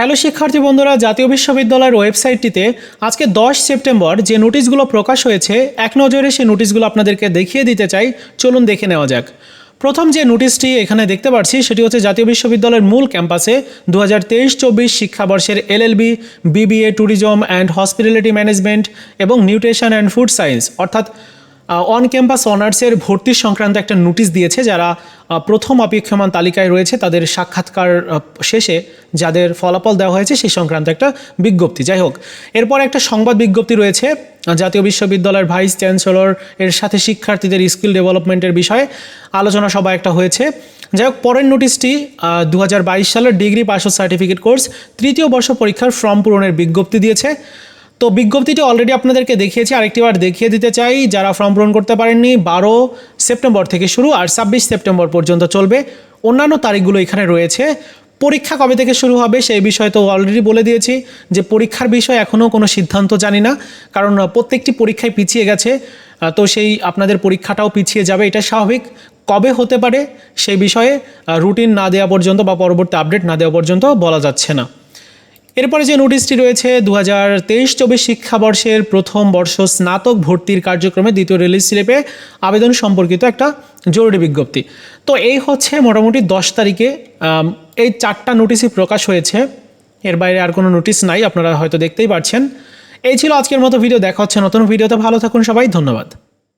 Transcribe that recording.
Hello শিক্ষার্থী বন্ধুরা, জাতীয় বিশ্ববিদ্যালয়ের ওয়েবসাইটটিতে আজকে দশ সেপ্টেম্বর যে নোটিশগুলো প্রকাশ হয়েছে, এক নজরে সেই নোটিশগুলো আপনাদেরকে দেখিয়ে দিতে চাই। চলুন দেখে নেওয়া যাক। প্রথম যে নোটিশটি এখানে দেখতে পাচ্ছি, সেটি হচ্ছে জাতীয় বিশ্ববিদ্যালয়ের মূল ক্যাম্পাসে দু হাজার তেইশ চব্বিশ শিক্ষাবর্ষের LLB, BBA, tourism and hospitality management এবং নিউট্রিশন অ্যান্ড ফুড সায়েন্স, অর্থাৎ অন ক্যাম্পাস অনার্সের ভর্তি সংক্রান্ত একটা নোটিশ দিয়েছে যারা প্রথম অপেক্ষমান তালিকায় রয়েছে তাদের সাক্ষাৎকার শেষে যাদের ফলাফল দেওয়া হয়েছে সেই সংক্রান্ত একটা বিজ্ঞপ্তি। যাই হোক, এরপর একটা সংবাদ বিজ্ঞপ্তি রয়েছে জাতীয় বিশ্ববিদ্যালয়ের ভাইস চ্যান্সেলর এর সাথে শিক্ষার্থীদের স্কিল ডেভেলপমেন্টের বিষয়ে আলোচনা সভা একটা হয়েছে। যাই হোক, পরের নোটিশটি দু হাজার বাইশ সালের ডিগ্রি পাস সার্টিফিকেট কোর্স তৃতীয় বর্ষ পরীক্ষার ফর্ম পূরণের বিজ্ঞপ্তি দিয়েছে। তো বিজ্ঞপ্তিটি অলরেডি আপনাদেরকে দেখিয়েছি আরেকটিবার দেখিয়ে দিতে চাই, যারা ফর্ম পূরণ করতে পারেননি, বারো সেপ্টেম্বর থেকে শুরু আর ছাব্বিশ সেপ্টেম্বর পর্যন্ত চলবে। অন্যান্য তারিখগুলো এখানে রয়েছে। পরীক্ষা কবে থেকে শুরু হবে সেই বিষয়ে তো অলরেডি বলে দিয়েছি যে পরীক্ষার বিষয়ে এখনও কোনো সিদ্ধান্ত জানি না, কারণ প্রত্যেকটি পরীক্ষায় পিছিয়ে গেছে। তো সেই আপনাদের পরীক্ষাটাও পিছিয়ে যাবে, এটা স্বাভাবিক। কবে হতে পারে সেই বিষয়ে রুটিন না দেওয়া পর্যন্ত বা পরবর্তী আপডেট না দেওয়া পর্যন্ত বলা যাচ্ছে না। এরপরে যে নোটিশটি রয়েছে দু হাজার তেইশ চব্বিশ শিক্ষাবর্ষের প্রথম বর্ষ স্নাতক ভর্তির কার্যক্রমে দ্বিতীয় রিলিজ স্লিপে আবেদন সম্পর্কিত একটা জরুরি বিজ্ঞপ্তি। তো এই হচ্ছে মোটামুটি দশ তারিখে এই চারটা নোটিশই প্রকাশ হয়েছে। এর বাইরে আর কোনো নোটিশ নাই, আপনারা হয়তো দেখতেই পাচ্ছেন এই ছিল আজকের মতো ভিডিও, দেখা হচ্ছে নতুন ভিডিওতে। ভালো থাকুন সবাই, ধন্যবাদ।